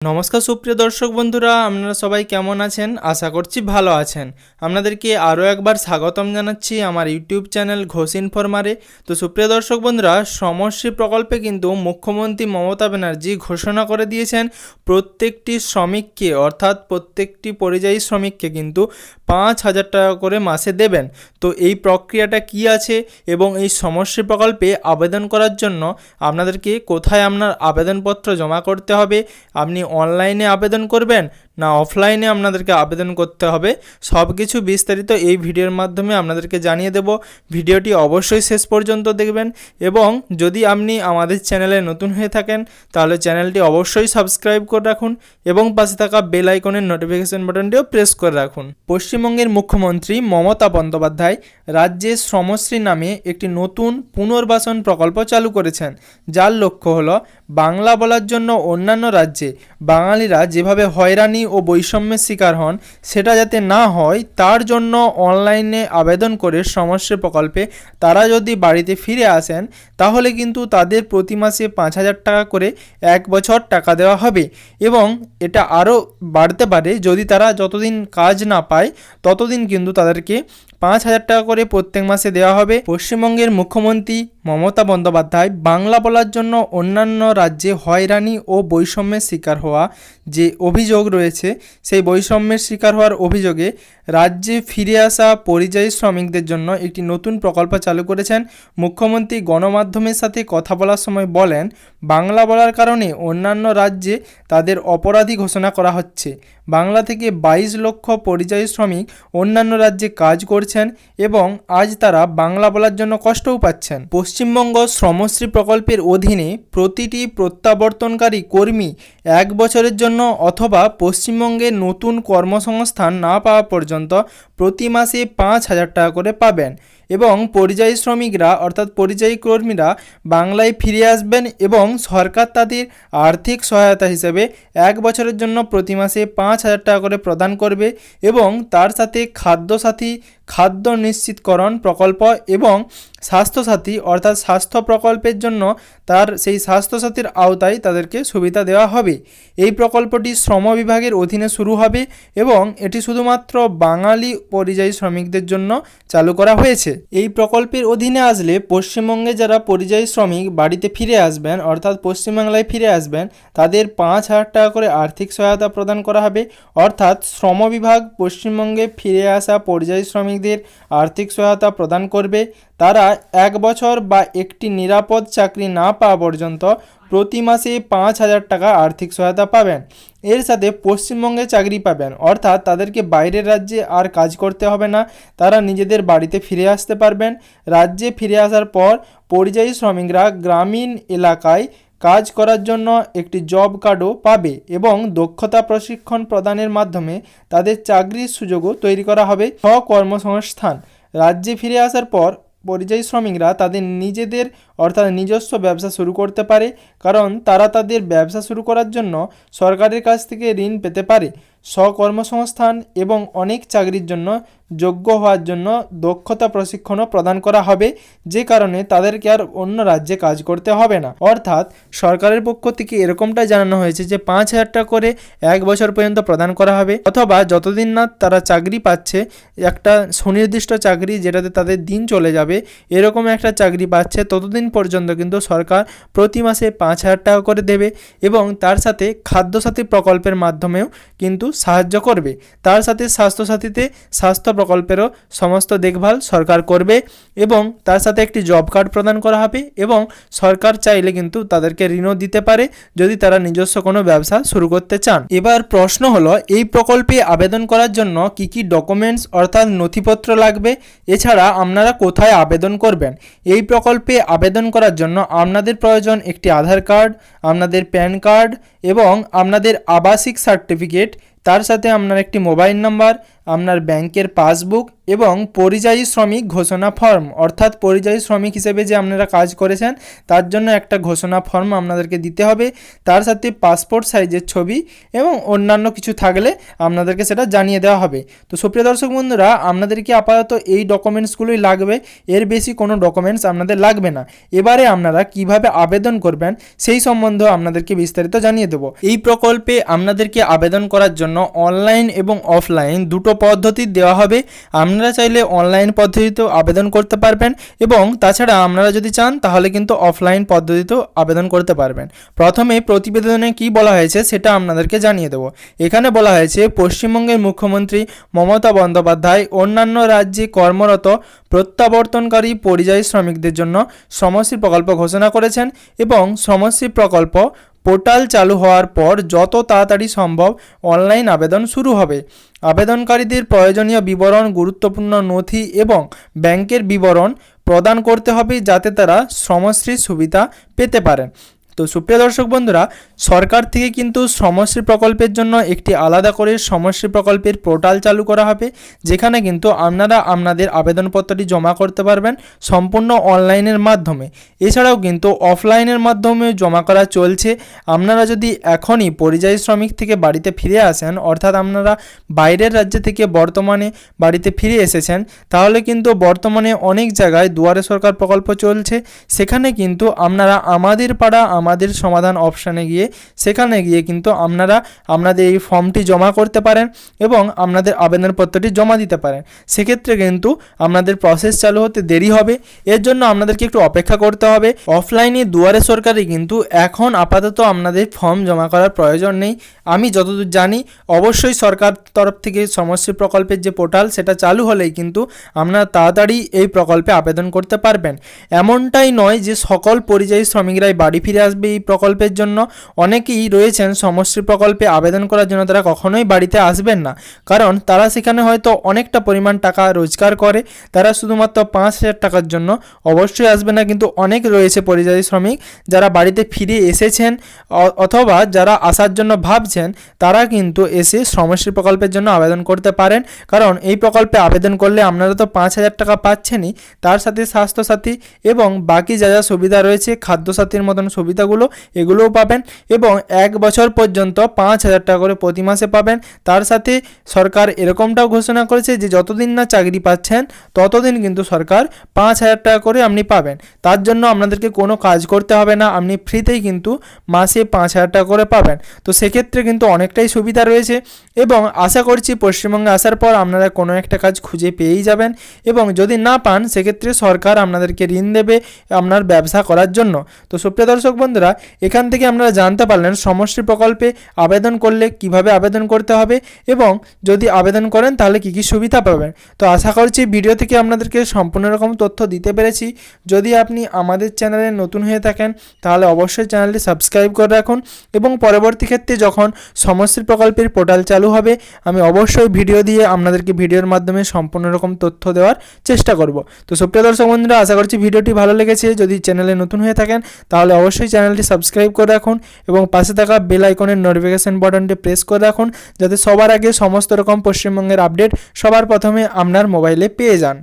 নমস্কার সুপ্রিয় দর্শক বন্ধুরা, আপনারা সবাই কেমন আছেন? আশা করছি ভালো আছেন। আপনাদেরকে আরও একবার স্বাগতম জানাচ্ছি আমার ইউটিউব চ্যানেল ঘোষ ইনফরমারে। তো সুপ্রিয় দর্শক বন্ধুরা, সমশ্রী প্রকল্পে কিন্তু মুখ্যমন্ত্রী মমতা ব্যানার্জি ঘোষণা করে দিয়েছেন, প্রত্যেকটি শ্রমিককে, অর্থাৎ প্রত্যেকটি পরিযায়ী শ্রমিককে কিন্তু পাঁচ হাজার টাকা করে মাসে দেবেন। তো এই প্রক্রিয়াটা কি আছে এবং এই সমশ্রী প্রকল্পে আবেদন করার জন্য আপনাদেরকে কোথায় আপনার আবেদনপত্র জমা করতে হবে? আপনি অনলাইনে আবেদন করবেন? না অফলাইনে আপনাদেরকে আবেদন করতে হবে। সব কিছু বিস্তারিত এই ভিডিওর মাধ্যমে আপনাদেরকে জানিয়ে দেব। ভিডিওটি অবশ্যই শেষ পর্যন্ত দেখবেন এবং যদি আপনি আমাদের চ্যানেলে নতুন হয়ে থাকেন, তাহলে চ্যানেলটি অবশ্যই সাবস্ক্রাইব করে রাখুন এবং পাশে থাকা বেল আইকনের নোটিফিকেশন বাটনটিও প্রেস করে রাখুন। পশ্চিমবঙ্গের মুখ্যমন্ত্রী মমতা বন্দ্যোপাধ্যায় রাজ্যে শ্রমশ্রী নামে একটি নতুন পুনর্বাসন প্রকল্প চালু করেছেন। যার লক্ষ্য হলো বাংলা বলার জন্য অন্যান্য রাজ্যে বাঙালিরা যেভাবে হয়রানি ও বৈষম্যের শিকার হন, সেটা যাতে না হয়, তার জন্য অনলাইনে আবেদন করে সমস্যা প্রকল্পে তারা যদি বাড়িতে ফিরে আসেন, তাহলে কিন্তু তাদের প্রতি মাসে পাঁচ হাজার টাকা করে এক বছর টাকা দেওয়া হবে এবং এটা আরও বাড়তে পারে। যদি তারা যতদিন কাজ না পায়, ততদিন কিন্তু তাদেরকে পাঁচ হাজার টাকা করে প্রত্যেক মাসে দেওয়া হবে। পশ্চিমবঙ্গের মুখ্যমন্ত্রী মমতা বন্দ্যোপাধ্যায় বাংলা বলার জন্য অন্যান্য রাজ্যে হয়রানি ও বৈষম্যের শিকার হওয়া যে অভিযোগ রয়েছে সেই বৈষম্যের শিকার হওয়ার অভিযোগে রাজ্যে ফিরে আসা পরিযায়ী শ্রমিকদের জন্য একটি নতুন প্রকল্প চালু করেছেন মুখ্যমন্ত্রী গণমাধ্যমের সাথে কথা বলার সময় বলেন, বাংলা বলার কারণে অন্যান্য রাজ্যে তাদের অপরাধী ঘোষণা করা হচ্ছে। বাংলা থেকে বাইশ লক্ষ পরিযায়ী শ্রমিক অন্যান্য রাজ্যে কাজ করছেন এবং আজ তারা বাংলা বলার জন্য কষ্টও পাচ্ছেন। পশ্চিমবঙ্গ শ্রমশ্রী প্রকল্পের অধীনে প্রতিটি প্রত্যাবর্তনকারী কর্মী এক বছরের জন্য অথবা পশ্চিমবঙ্গে নতুন কর্মসংস্থান না পাওয়া পর্যন্ত প্রতি মাসে পাঁচ হাজার টাকা করে পাবেন। এবং পরিযায়ী শ্রমিকরা, অর্থাৎ পরিযায়ী কর্মীরা বাংলায় ফিরে আসবেন এবং সরকার তাদের আর্থিক সহায়তা হিসেবে এক বছরের জন্য প্রতি মাসে পাঁচ হাজার টাকা করে প্রদান করবে এবং তার সাথে খাদ্যসাথী, খাদ্য নিশ্চিতকরণ প্রকল্প এবং স্বাস্থ্যসাথী, অর্থাৎ স্বাস্থ্য প্রকল্পের জন্য তার সেই স্বাস্থ্যসাথীর আওতায় তাদেরকে সুবিধা দেওয়া হবে। এই প্রকল্পটি শ্রম বিভাগের অধীনে শুরু হবে এবং এটি শুধুমাত্র বাঙালি পরিযায়ী শ্রমিকদের জন্য চালু করা হয়েছে। এই প্রকল্পের অধীনে আসলে পশ্চিমবঙ্গে যারা পরিযায়ী শ্রমিক বাড়িতে ফিরে আসবেন, অর্থাৎ পশ্চিমবাংলায় ফিরে আসবেন, তাদের পাঁচ হাজার টাকা করে আর্থিক সহায়তা প্রদান করা হবে। অর্থাৎ শ্রম বিভাগ পশ্চিমবঙ্গে ফিরে আসা পরিযায়ী শ্রমিকদের আর্থিক সহায়তা প্রদান করবে। তারা এক বছর বা একটি নিরাপদ চাকরি না পাওয়া পর্যন্ত প্রতি মাসে পাঁচ হাজার টাকা আর্থিক সহায়তা পাবেন। এর সাথে পশ্চিমবঙ্গে চাকরি পাবেন। অর্থাৎ তাদেরকে বাইরের রাজ্যে আর কাজ করতে হবে না। তারা নিজেদের বাড়িতে ফিরে আসতে পারবেন। রাজ্যে ফিরে আসার পর পরিযায়ী শ্রমিকরা গ্রামীণ এলাকায় কাজ করার জন্য একটি জব কার্ডও পাবে এবং দক্ষতা প্রশিক্ষণ প্রদানের মাধ্যমে তাদের চাকরির সুযোগও তৈরি করা হবে। স্বকর্মসংস্থান রাজ্যে ফিরে আসার পর পরিযায়ী শ্রমিকরা তাদের নিজেদের, অর্থাৎ নিজস্ব ব্যবসা শুরু করতে পারে, কারণ তারা তাদের ব্যবসা শুরু করার জন্য সরকারের কাছ থেকে ঋণ পেতে পারে। স্বকর্মসংস্থান এবং অনেক চাকরির জন্য যোগ্য হওয়ার জন্য দক্ষতা প্রশিক্ষণও প্রদান করা হবে, যে কারণে তাদেরকে আর অন্য রাজ্যে কাজ করতে হবে না। অর্থাৎ সরকারের পক্ষ থেকে এরকমটাই জানানো হয়েছে যে পাঁচ হাজার টাকা করে এক বছর পর্যন্ত প্রদান করা হবে, অথবা যতদিন না তারা চাকরি পাচ্ছে, একটা সুনির্দিষ্ট চাকরি যেটাতে তাদের দিন চলে যাবে, এরকম একটা চাকরি পাচ্ছে, ততদিন পর্যন্ত কিন্তু সরকার প্রতি মাসে পাঁচ হাজার টাকা করে দেবে এবং তার সাথে খাদ্যসাথী প্রকল্পের মাধ্যমেও কিন্তু সাহায্য করবে। তার সাথে স্বাস্থ্যসাথীতে স্বাস্থ্য প্রকল্পেরও সমস্ত দেখভাল সরকার করবে এবং তার সাথে একটি জব কার্ড প্রদান করা হবে এবং সরকার চাইলে কিন্তু তাদেরকে ঋণও দিতে পারে যদি তারা নিজস্ব কোনো ব্যবসা শুরু করতে চান। এবার প্রশ্ন হলো, এই প্রকল্পে আবেদন করার জন্য কি কি ডকুমেন্টস অর্থাৎ নথিপত্র লাগবে? এছাড়া আপনারা কোথায় আবেদন করবেন? এই প্রকল্পে আবেদন করার জন্য আপনাদের প্রয়োজন একটি আধার কার্ড, আপনাদের প্যান কার্ড এবং আপনাদের আবাসিক সার্টিফিকেট তার সাথে আপনার একটি মোবাইল নাম্বার আপনার ব্যাংকের পাসবুক এবং পরিযায়ী শ্রমিক ঘোষণা ফর্ম। অর্থাৎ পরিযায়ী শ্রমিক হিসেবে যে আপনারা কাজ করেছেন, তার জন্য একটা ঘোষণা ফর্ম আপনাদেরকে দিতে হবে। তার সাথে পাসপোর্ট সাইজের ছবি এবং অন্যান্য কিছু থাকলে আপনাদেরকে সেটা জানিয়ে দেওয়া হবে। তো সুপ্রিয় দর্শক বন্ধুরা, আপনাদেরকে আপাতত এই ডকুমেন্টসগুলোই লাগবে। এর বেশি কোনো ডকুমেন্টস আপনাদের লাগবে না। এবারে আপনারা কীভাবে আবেদন করবেন, সেই সম্বন্ধে আপনাদেরকে বিস্তারিত জানিয়ে দেবো। এই প্রকল্পে আপনাদেরকে আবেদন করার জন্য অনলাইন এবং অফলাইন দুটো পদ্ধতি দেওয়া হবে, আপনারা চাইলে অনলাইন পদ্ধতিতেও আবেদন করতে পারবেন এবং তাছাড়া আপনারা যদি চান, তাহলে কিন্তু অফলাইন পদ্ধতিতেও আবেদন করতে পারবেন। প্রথমে প্রতিবেদনে কি বলা হয়েছে সেটা আপনাদেরকে জানিয়ে দেবো। এখানে বলা হয়েছে, পশ্চিমবঙ্গের মুখ্যমন্ত্রী মমতা বন্দ্যোপাধ্যায় অন্যান্য রাজ্যে কর্মরত, প্রত্যাবর্তনকারী পরিযায়ী শ্রমিকদের জন্য শ্রমশ্রী প্রকল্প ঘোষণা করেছেন এবং শ্রমশ্রী প্রকল্প পোর্টাল চালু হওয়ার পর যত তাড়াতাড়ি সম্ভব অনলাইন আবেদন শুরু হবে। আবেদনকারীদের প্রয়োজনীয় বিবরণ, গুরুত্বপূর্ণ নথি এবং ব্যাংকের বিবরণ প্রদান করতে হবে যাতে তারা শ্রমশ্রীর সুবিধা পেতে পারেন তো সুপ্রিয় দর্শক বন্ধুরা, সরকার থেকে কিন্তু শ্রমশ্রী প্রকল্পের জন্য একটি আলাদা করে শ্রমশ্রী প্রকল্পের পোর্টাল চালু করা হবে, যেখানে কিন্তু আপনারা আপনাদের আবেদনপত্রটি জমা করতে পারবেন সম্পূর্ণ অনলাইনের মাধ্যমে। এছাড়াও কিন্তু অফলাইনের মাধ্যমে জমা করা চলছে। আপনারা যদি এখনই পরিযায়ী শ্রমিক থেকে বাড়িতে ফিরে আসেন, অর্থাৎ আপনারা বাইরের রাজ্য থেকে বর্তমানে বাড়িতে ফিরে এসেছেন, তাহলে কিন্তু বর্তমানে অনেক জায়গায় দুয়ারে সরকার প্রকল্প চলছে। সেখানে কিন্তু আপনারা আমাদের পাড়া আমাদের সমাধান অপশানে গিয়ে, সেখানে গিয়ে কিন্তু আপনারা আপনাদের এই ফর্মটি জমা করতে পারেন এবং আপনাদের আবেদনপত্রটি জমা দিতে পারেন। সেক্ষেত্রে কিন্তু আপনাদের প্রসেস চালু হতে দেরি হবে। এর জন্য আপনাদেরকে একটু অপেক্ষা করতে হবে। অফলাইনে দুয়ারে সরকারে কিন্তু এখন আপাতত আপনাদের ফর্ম জমা করার প্রয়োজন নেই। আমি যতদূর জানি, অবশ্যই সরকার তরফ থেকে সমশ্রী প্রকল্পের যে পোর্টাল সেটা চালু হলেই কিন্তু আপনারা তাড়াতাড়ি এই প্রকল্পে আবেদন করতে পারবেন। এমনটাই নয় যে সকল পরিযায়ী শ্রমিকরাই বাড়ি ফিরে আসবে। এই প্রকল্পের জন্য। অনেকেই রয়েছেন সমশ্রী প্রকল্পে আবেদন করার জন্য, তারা কখনোই বাড়িতে আসবেন না। কারণ তারা সেখানে হয়তো অনেকটা পরিমাণ টাকা রোজগার করে, তারা শুধুমাত্র পাঁচ হাজার টাকার জন্য অবশ্যই আসবে না। কিন্তু অনেক রয়েছে পরিযায়ী শ্রমিক যারা বাড়িতে ফিরে এসেছেন অথবা যারা আসার জন্য ভাবছেন, তারা কিন্তু এসে শ্রমশ্রী প্রকল্পের জন্য আবেদন করতে পারেন। কারণ এই প্রকল্পে আবেদন করলে আপনারা তো পাঁচ হাজার টাকা পাচ্ছেনই, তার সাথে স্বাস্থ্যসাথী এবং বাকি যা যা সুবিধা রয়েছে, খাদ্যসাথীর মতন সুবিধাগুলো এগুলোও পাবেন এবং এক বছর পর্যন্ত পাঁচ হাজার টাকা করে প্রতি মাসে পাবেন। তার সাথে সরকার এরকমটাও ঘোষণা করেছে যে যতদিন না চাকরি পাচ্ছেন, ততদিন কিন্তু সরকার পাঁচ হাজার টাকা করে আপনি পাবেন। তার জন্য আপনাদেরকে কোনো কাজ করতে হবে না, আপনি ফ্রিতেই কিন্তু মাসে পাঁচ হাজার টাকা করে পাবেন। তো সেক্ষেত্রে কিন্তু অনেকটাই সুবিধা রয়েছে এবং আশা করছি পশ্চিমবঙ্গে আসার পর আপনারা কোনো একটা কাজ খুঁজে পেয়েই যাবেন এবং যদি না পান, সেক্ষেত্রে সরকার আপনাদেরকে ঋণ দেবে আপনার ব্যবসা করার জন্য। তো সুপ্রিয় দর্শক বন্ধুরা, এখান থেকে আপনারা জানতে পারলেন সমষ্টি প্রকল্পে আবেদন করলে কীভাবে আবেদন করতে হবে এবং যদি আবেদন করেন তাহলে কী কী সুবিধা পাবেন। তো আশা করছি ভিডিও থেকে আপনাদেরকে সম্পূর্ণ রকম তথ্য দিতে পেরেছি। যদি আপনি আমাদের চ্যানেলে নতুন হয়ে থাকেন, তাহলে অবশ্যই চ্যানেলটি সাবস্ক্রাইব করে রাখুন এবং পরবর্তী ক্ষেত্রে যখন সমষ্টি প্রকল্পের পোর্টাল চালু হবে, আমি অবশ্যই ভিডিও দিয়ে আপনাদেরকে ভিডিওর মাধ্যমে সম্পূর্ণ রকম তথ্য দেওয়ার চেষ্টা করব। তো সুপ্রিয় দর্শক বন্ধুরা, আশা করছি ভিডিওটি ভালো লেগেছে। যদি চ্যানেলে নতুন হয়ে থাকেন, তাহলে অবশ্যই চ্যানেলটি সাবস্ক্রাইব করে রাখুন এবং পাশে থাকা বেল আইকনের নোটিফিকেশন বাটনটি প্রেস করে রাখুন যাতে সবার আগে সমস্ত রকম পশ্চিমবঙ্গের আপডেট সবার প্রথমে আপনার মোবাইলে পেয়ে যান।